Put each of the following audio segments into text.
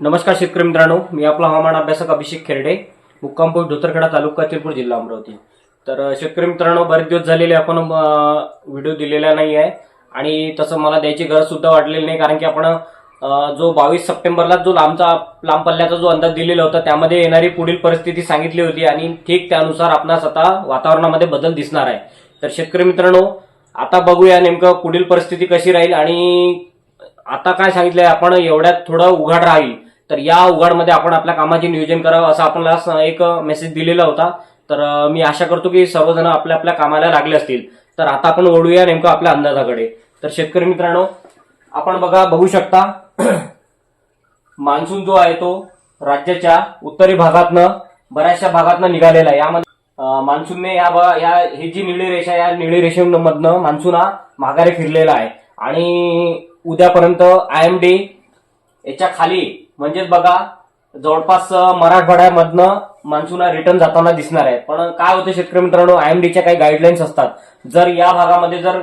नमस्कार शेतकरी मित्रांनो मी आपला हवामान अभ्यासक अभिषेक खेरडे मुक्काम पोस्ट धोतरखेडा तालुका तिरपूर जिल्हा अमरावती. तर शेतकरी मित्रांनो बरेच दिवस झालेले आपण व्हिडिओ दिलेला नाही आहे आणि तसं मला द्यायची गरज सुद्धा वाटलेली नाही कारण की आपण जो बावीस सप्टेंबरला जो लांबचा लांब पल्ल्याचा जो अंदाज दिलेला होता त्यामध्ये येणारी पुढील परिस्थिती सांगितली होती आणि ठीक त्यानुसार आपणास आता वातावरणामध्ये बदल दिसणार आहे. तर शेतकरी मित्रांनो आता बघूया नेमकं पुढील परिस्थिती कशी राहील आणि आता काय सांगितलंय आपण एवढ्यात थोडं उघाड राहील. तर या उघाडमध्ये आपण आपल्या कामाचे नियोजन करावं असं आपल्याला एक मेसेज दिलेला होता. तर मी आशा करतो की सर्वजण आपल्या आपल्या कामाला लागले असतील. तर आता आपण ओढूया नेमकं आपल्या अंदाजाकडे. तर शेतकरी मित्रांनो आपण बघा बघू शकता मान्सून जो आहे तो राज्याच्या उत्तरी भागातनं बऱ्याचशा भागातनं निघालेला आहे. यामध्ये मान्सूनने या ब- या ही जी निळी रेषा या निळी रेषेमधनं मान्सून हा माघारी फिरलेला आहे. आणि उद्यापर्यंत आय एम डी याच्या खाली म्हणजेच बघा जवळपास मराठवाड्यामधनं मान्सून रिटर्न जाताना दिसणार आहे. पण काय होतं शेतकरी मित्रांनो आय एम डीच्या काही गाईडलाईन्स असतात. जर या भागामध्ये जर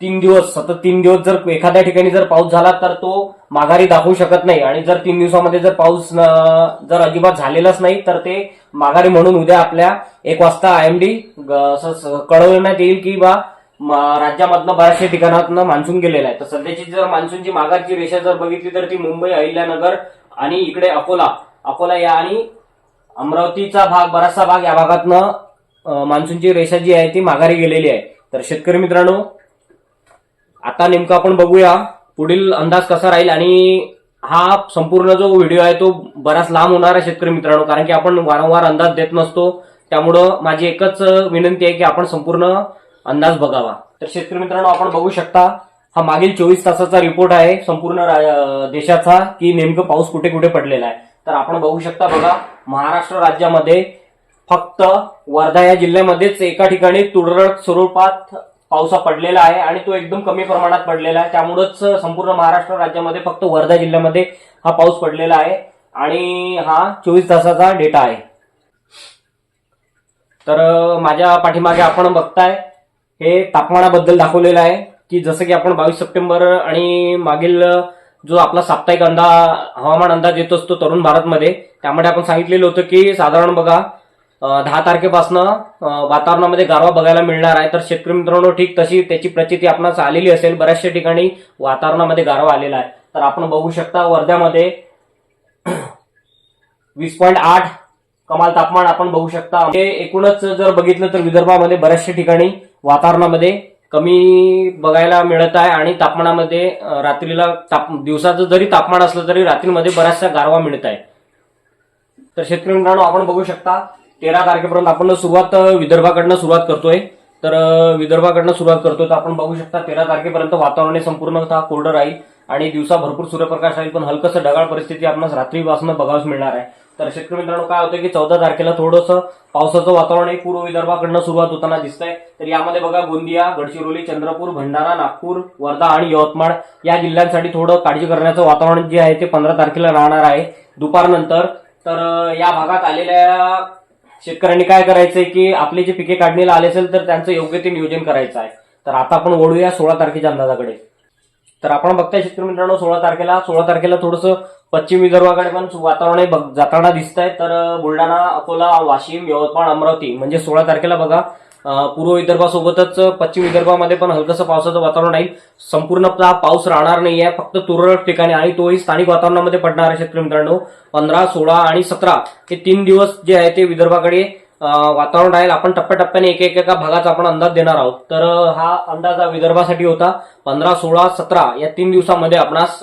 तीन दिवस सतत तीन दिवस जर एखाद्या ठिकाणी जर पाऊस झाला तर तो माघारी दाखवू शकत नाही. आणि जर तीन दिवसामध्ये जर पाऊस जर अजिबात झालेलाच नाही तर ते माघारी म्हणून उद्या आपल्या एक वाजता आय एम डी कळवण्यात येईल की बा राज्यामधनं बऱ्याचशा ठिकाणातनं मान्सून गेलेला आहे. तर सध्याची जर मान्सूनची माघारची रेषा जर बघितली तर ती मुंबई अहिल्यानगर आणि इकडे अकोला. अकोला या आणि अमरावतीचा भाग बराचसा भाग या भागातनं मान्सूनची रेषा जी आहे ती माघारी गेलेली आहे. तर शेतकरी मित्रांनो आता नेमकं आपण बघूया पुढील अंदाज कसा राहील आणि हा संपूर्ण जो व्हिडिओ आहे तो बराच लांब होणार आहे शेतकरी मित्रांनो कारण की आपण वारंवार अंदाज देत नसतो. त्यामुळं माझी एकच विनंती आहे की आपण संपूर्ण अंदाज बघावा. तर शेतकरी मित्रांनो आपण बघू शकता हा मागील चोवीस तासाचा रिपोर्ट आहे संपूर्ण देशाचा की नेमकं पाऊस कुठे कुठे पडलेला आहे. तर आपण बघू शकता बघा महाराष्ट्र राज्यामध्ये फक्त वर्धा या जिल्ह्यामध्येच एका ठिकाणी तुरळक स्वरूपात पावसा पडलेला आहे आणि तो एकदम कमी प्रमाणात पडलेला आहे. त्यामुळेच संपूर्ण महाराष्ट्र राज्यामध्ये फक्त वर्धा जिल्ह्यामध्ये हा पाऊस पडलेला आहे आणि हा चोवीस तासाचा डेटा आहे. तर माझ्या पाठीमागे आपण बघताय हे तापमानाबद्दल दाखवलेलं आहे. की जसं की आपण बावीस सप्टेंबर आणि मागील जो आपला साप्ताहिक अंदा हवामान अंदाज येत असतो तरुण भारतमध्ये त्यामध्ये आपण सांगितलेलं होतं की साधारण बघा दहा तारखेपासनं वातावरणामध्ये गारवा बघायला मिळणार आहे. तर शेतकरी मित्रांनो ठीक तशी त्याची प्रचिती आपणास आलेली असेल. बऱ्याचशा ठिकाणी वातावरणामध्ये गारवा आलेला आहे. तर आपण बघू शकता वर्ध्यामध्ये वीस पॉईंट आठ कमाल तापमान आपण बघू शकता. हे एकूणच जर बघितलं तर विदर्भामध्ये बऱ्याचशा ठिकाणी वातावरणामध्ये कमी बघायला मिळत आहे आणि तापमानामध्ये रात्रीला ताप दिवसाचं जरी तापमान असलं तरी रात्रीमध्ये बऱ्याचशा गारवा मिळत आहे. तर शेतकरी मित्रांनो आपण बघू शकता तेरा तारखेपर्यंत आपण सुरुवात विदर्भाकडनं सुरुवात करतोय. तर विदर्भाकडनं सुरुवात करतोय तर आपण बघू शकता तेरा तारखेपर्यंत वातावरण हे संपूर्णतः कोरडं राहील आणि दिवसा भरपूर सूर्यप्रकाश राहील पण हलकसं ढगाळ परिस्थिती आपणास रात्रीपासून बघावंच मिळणार आहे. तर शेतकरी मित्रांनो काय होतं की चौदा तारखेला थोडंसं पावसाचं वातावरण हे पूर्व विदर्भाकडनं सुरुवात होताना दिसतंय. तर यामध्ये बघा गोंदिया गडचिरोली चंद्रपूर भंडारा नागपूर वर्धा आणि यवतमाळ या जिल्ह्यांसाठी थोडं काळजी करण्याचं वातावरण जे आहे ते पंधरा तारखेला राहणार आहे. दुपारनंतर तर या भागात आलेल्या शेतकऱ्यांनी काय करायचंय की आपले जे पिके काढणीला आले असेल तर त्यांचं योग्य ते नियोजन करायचं आहे. तर आता आपण ओढूया सोळा तारखेच्या अंदाजाकडे. तर आपण बघताय शेतकरी मित्रांनो सोळा तारखेला सोळा तारखेला थोडंसं पश्चिम विदर्भाकडे पण वातावरण बघ- जाताना दिसत आहे तर बुलढाणा अकोला वाशिम यवतमाळ अमरावती म्हणजे सोळा तारखेला बघा पूर्व विदर्भासोबतच पश्चिम विदर्भामध्ये पण हलकसं पावसाचं वातावरण राहील संपूर्ण पाऊस राहणार नाहीये. फक्त तुरळक ठिकाणी आणि तोही स्थानिक वातावरणामध्ये पडणार आहे शेतकरी मित्रांनो. पंधरा सोळा आणि सतरा हे तीन दिवस जे आहे ते विदर्भाकडे वातावरण राहील. आपण टप्प्याटप्प्याने एक एक एका भागाचा आपण अंदाज देणार आहोत. तर हा अंदाज हा विदर्भासाठी होता. पंधरा सोळा सतरा या तीन दिवसामध्ये आपणास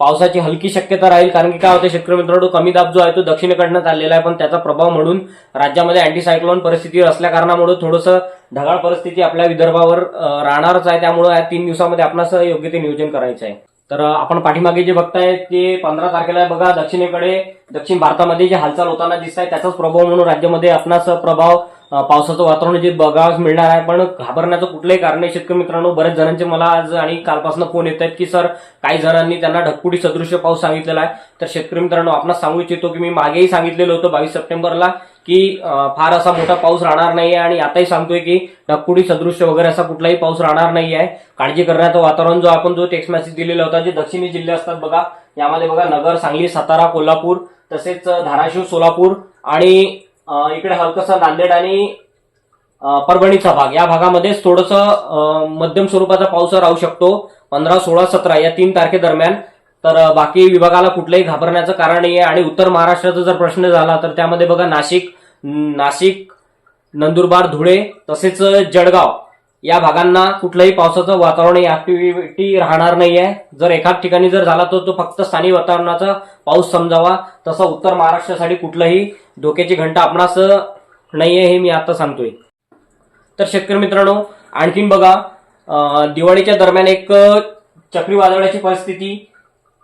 पावसाची हलकी शक्यता राहील. कारण की काय होतं शेतकरी मित्रांनो कमी दाब जो आहे तो दक्षिणेकडनं चाललेला आहे. पण त्याचा प्रभाव म्हणून राज्यामध्ये अँटीसायक्लोन परिस्थिती असल्या कारणामुळे थोडंसं ढगाळ परिस्थिती आपल्या विदर्भावर राहणारच आहे. त्यामुळे या तीन दिवसामध्ये आपणास योग्य ते नियोजन करायचं आहे. तर आपण पाठीमागे जे बघताय ते पंधरा तारखेला बघा दक्षिणेकडे दक्षिण भारतामध्ये जे हालचाल होताना दिसत आहे त्याचाच प्रभाव म्हणून राज्यामध्ये आपणास प्रभाव पावसाचं वातावरण जे बघावं मिळणार आहे. पण घाबरण्याचं कुठलंही कारण नाही. शेतकरी मित्रांनो बरेच जणांचे मला आज आणि कालपासून फोन येत आहेत की सर काही जणांनी त्यांना ढकपुटी सदृश्य पाऊस सांगितलेला आहे. तर शेतकरी मित्रांनो आपणास सांगू इच्छितो की मी मागेही सांगितलेलं होतं बावीस सप्टेंबरला. की फार असा मोठा पाऊस राहणार नाही आहे आणि आताही सांगतोय की ढगफुटी सदृश्य वगैरे असा कुठलाही पाऊस राहणार नाही आहे काळजी करण्याचं वातावरण जो आपण जो टेक्स्ट मेसेज दिलेला होता जे दक्षिणी जिल्हे असतात बघा यामध्ये बघा नगर सांगली सातारा कोल्हापूर तसेच धाराशिव सोलापूर आणि इकडे हलकसा नांदेड आणि परभणीचा भाग. या भागामध्येच थोडस मध्यम स्वरूपाचा पाऊस राहू शकतो. पंधरा सोळा सतरा या तीन तारखेदरम्यान. तर बाकी विभागाला कुठलंही घाबरण्याचं कारण नाही आहे आणि उत्तर महाराष्ट्राचा जर प्रश्न झाला तर त्यामध्ये बघा नाशिक नाशिक नंदुरबार धुळे तसेच जळगाव या भागांना कुठलंही पावसाचं वातावरण ऍक्टिव्हिटी राहणार नाही आहे जर एखाद ठिकाणी जर झाला तर तो फक्त स्थानिक वातावरणाचा पाऊस समजावा. तसा उत्तर महाराष्ट्रासाठी कुठलंही धोक्याची घंटा आपणास नाही आहे हे मी आता सांगतोय. तर शेतकरी मित्रांनो आणखीन बघा दिवाळीच्या दरम्यान एक चक्रीवादळाची परिस्थिती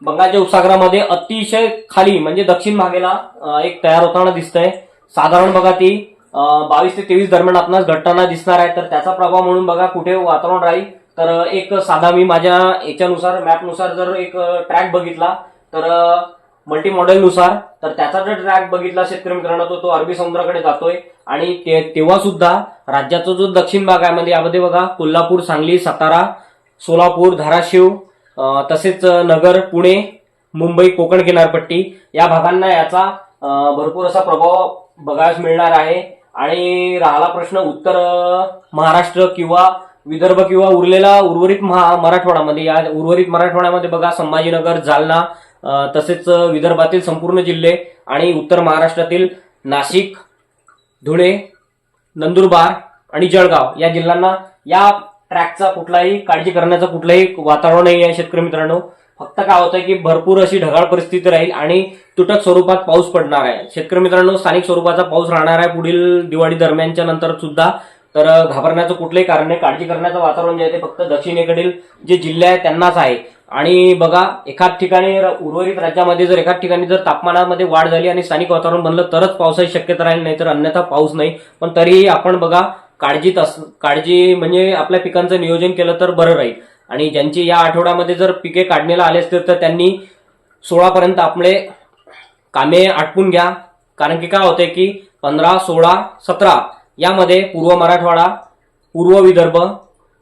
बंगालच्या उपसागरामध्ये अतिशय खाली म्हणजे दक्षिण भागेला एक तयार होताना दिसतंय. साधारण बघा ती बावीस ते तेवीस दरम्यान आपणास घडताना दिसणार आहे. तर त्याचा प्रभाव म्हणून बघा कुठे वातावरण राहील. तर एक साधा मी माझ्या याच्यानुसार मॅपनुसार जर एक ट्रॅक बघितला तर मल्टी मॉडेलनुसार तर त्याचा जर ट्रॅक बघितला शेतकरी मित्रांनो तो तो अरबी समुद्राकडे जातोय. आणि ते- तेव्हा सुद्धा राज्याचा जो दक्षिण भाग आहे म्हणजे यामध्ये बघा कोल्हापूर सांगली सातारा सोलापूर धाराशिव तसेच नगर पुणे मुंबई कोकण किनारपट्टी या भागांना याचा भरपूर असा प्रभाव बघायला मिळणार आहे. आणि राहिला प्रश्न उत्तर महाराष्ट्र किंवा विदर्भ किंवा उरलेला उर्वरित महा मराठवाड्यामध्ये या उर्वरित मराठवाड्यामध्ये बघा संभाजीनगर जालना तसेच विदर्भातील संपूर्ण जिल्हे आणि उत्तर महाराष्ट्रातील नाशिक धुळे नंदुरबार आणि जळगाव या जिल्ह्यांना या ट्रॅकचा कुठलाही काळजी करण्याचं कुठलंही वातावरण नाही आहे शेतकरी मित्रांनो. फक्त काय होतंय की भरपूर अशी ढगाळ परिस्थिती राहील आणि तुटक स्वरूपात पाऊस पडणार आहे. शेतकरी मित्रांनो स्थानिक स्वरूपाचा पाऊस राहणार आहे पुढील दिवाळी दरम्यानच्या नंतर सुद्धा. तर घाबरण्याचं कुठलंही कारण नाही. काळजी करण्याचं वातावरण जे आहे ते फक्त दक्षिणेकडील जे जिल्हे आहे त्यांनाच आहे. आणि बघा एखाद ठिकाणी उर्वरित राज्यामध्ये जर एखाद ठिकाणी जर तापमानामध्ये वाढ झाली आणि स्थानिक वातावरण बनलं तरच पावसाची शक्यता राहील नाही तर अन्यथा पाऊस नाही. पण तरीही आपण बघा काळजीत अस काळजी म्हणजे आपल्या पिकांचं नियोजन केलं तर बरं राहील. आणि ज्यांची या आठवड्यामध्ये जर पिके काढण्याला आले असतील तर त्यांनी सोळापर्यंत आपले कामे आटपून घ्या. कारण की काय होतंय की पंधरा सोळा सतरा यामध्ये पूर्व मराठवाडा पूर्व विदर्भ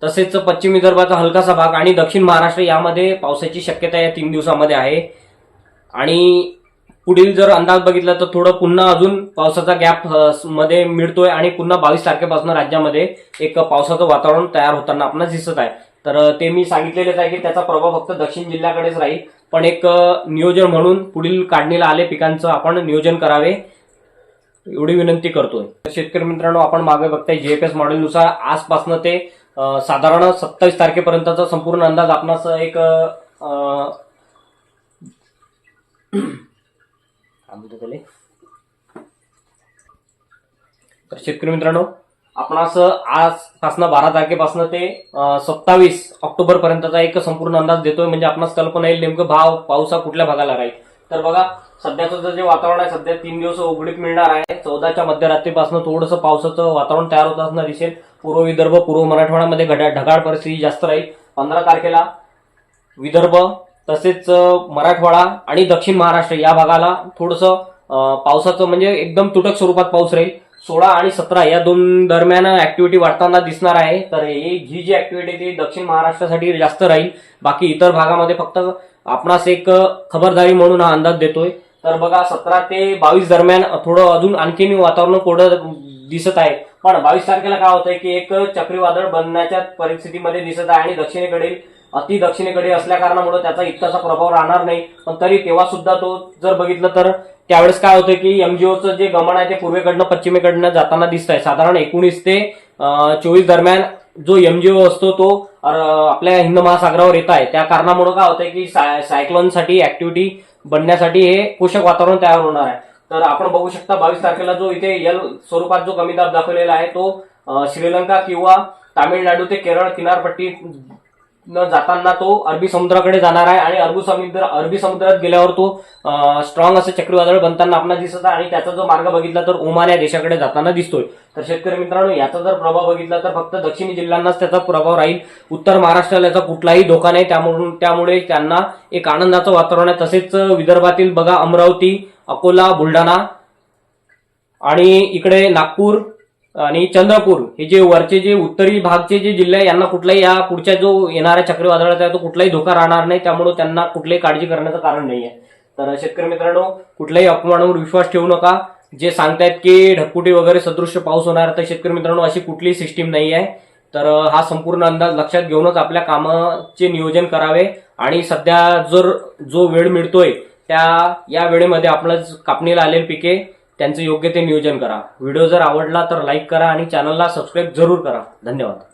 तसेच पश्चिम विदर्भाचा हलकासा भाग आणि दक्षिण महाराष्ट्र यामध्ये पावसाची शक्यता या तीन दिवसामध्ये आहे. आणि पुढील जर अंदाज बघितला तर थोडं पुन्हा अजून पावसाचा गॅपमध्ये मिळतोय आणि पुन्हा बावीस तारखेपासून राज्यामध्ये एक पावसाचं वातावरण तयार होताना आपल्याला दिसत आहे. तर ते मी सांगितलेलेच आहे की त्याचा प्रभाव फक्त दक्षिण जिल्ह्याकडेच राहील. पण एक नियोजन म्हणून पुढील काढणीला आले पिकांचं आपण नियोजन करावे एवढी विनंती करतोय. तर शेतकरी मित्रांनो आपण मागे बघताय जीएफएस मॉडेलनुसार आजपासून ते साधारण सत्तावीस तारखेपर्यंतचा संपूर्ण अंदाज आपणास एक अ, तर शेतकरी मित्रांनो आपणास आजपासून बारा तारखेपासून ते सत्तावीस ऑक्टोबर पर्यंतचा एक संपूर्ण अंदाज देतोय. म्हणजे आपणास कल्पना येईल नेमकं भाव पाऊस हा कुठल्या भागाला राहील. तर बघा सध्याचं जे वातावरण आहे सध्या तीन दिवस उघडीत मिळणार आहे. चौदाच्या मध्यरात्रीपासून थोडंसं पावसाचं वातावरण तयार होत असणं दिसेल. पूर्व विदर्भ पूर्व मराठवाड्यामध्ये घड्या ढगाळ परिस्थिती जास्त राहील. पंधरा तारखेला विदर्भ तसेच मराठवाडा आणि दक्षिण महाराष्ट्र या भागाला थोडंसं पावसाचं म्हणजे एकदम तुटक स्वरूपात पाऊस राहील. सोळा आणि सतरा या दोन दरम्यान ऍक्टिव्हिटी वाढताना दिसणार आहे. तर ही जी जी ऍक्टिव्हिटी ती दक्षिण महाराष्ट्रासाठी जास्त राहील. बाकी इतर भागामध्ये फक्त आपणास एक खबरदारी म्हणून हा अंदाज देतोय. तर बघा सतरा ते बावीस दरम्यान थोडं अजून आणखीन वातावरण कोरडं दिसत आहे. पण बावीस तारखेला काय होतंय की एक चक्रीवादळ बनण्याच्या परिस्थितीमध्ये दिसत आहे आणि दक्षिणेकडील अति दक्षिणेकडे असल्या कारणामुळे त्याचा इतकासा प्रभाव राहणार नाही. पण तरी तेव्हा सुद्धा तो जर बघितलं तर त्यावेळेस काय होतं की एमजीओचं जे गमन आहे ते पूर्वेकडनं पश्चिमेकडनं जाताना दिसत आहे साधारण एकोणीस ते चोवीस दरम्यान जो एमजीओ असतो तो आपल्या हिंद महासागरावर येत आहे. त्या कारणामुळे काय होतंय की सायक्लोनसाठी ऍक्टिव्हिटी बनण्यासाठी हे पोषक वातावरण तयार होणार आहे. तर आपण बघू शकता बावीस तारखेला जो इथे यल स्वरूपात जो कमी दाब दाखवलेला आहे तो श्रीलंका किंवा तामिळनाडू ते केरळ किनारपट्टी न जाताना तो अरबी समुद्राकडे जाणार आहे आणि अरबी समुद्र अरबी समुद्रात गेल्यावर तो स्ट्रॉंग असं चक्रीवादळ बनताना आपल्याला दिसत आहे आणि त्याचा जो मार्ग बघितला तर ओमान या देशाकडे जाताना दिसतोय. तर शेतकरी मित्रांनो याचा जर प्रभाव बघितला तर फक्त दक्षिणी जिल्ह्यांनाच त्याचा प्रभाव राहील. उत्तर महाराष्ट्राला याचा कुठलाही धोका नाही. त्यामुळे त्यामुळे त्यांना एक आनंदाचं वातावरण आहे. तसेच विदर्भातील बघा अमरावती अकोला बुलढाणा आणि इकडे नागपूर आणि चंद्रपूर हे जे वरचे जे उत्तरी भागचे जे जिल्हे आहे यांना कुठलाही या पुढच्या जो येणाऱ्या चक्रीवादळाचा आहे तो कुठलाही धोका राहणार नाही. त्यामुळे त्यांना कुठलीही काळजी करण्याचं कारण नाही आहे तर शेतकरी मित्रांनो कुठल्याही अपमानावर विश्वास ठेवू नका. जे सांगतायत की ढगफुटी वगैरे सदृश्य पाऊस होणार तर शेतकरी मित्रांनो अशी कुठलीही सिस्टीम नाही आहे तर हा संपूर्ण अंदाज लक्षात घेऊनच आपल्या कामाचे नियोजन करावे. आणि सध्या जर जो वेळ मिळतोय त्या या वेळेमध्ये आपलं कापणीला आलेली पिके त्यांचं योग्य ते नियोजन करा. व्हिडिओ जर आवडला तर लाईक करा आणि चॅनलला सबस्क्राईब जरूर करा. धन्यवाद.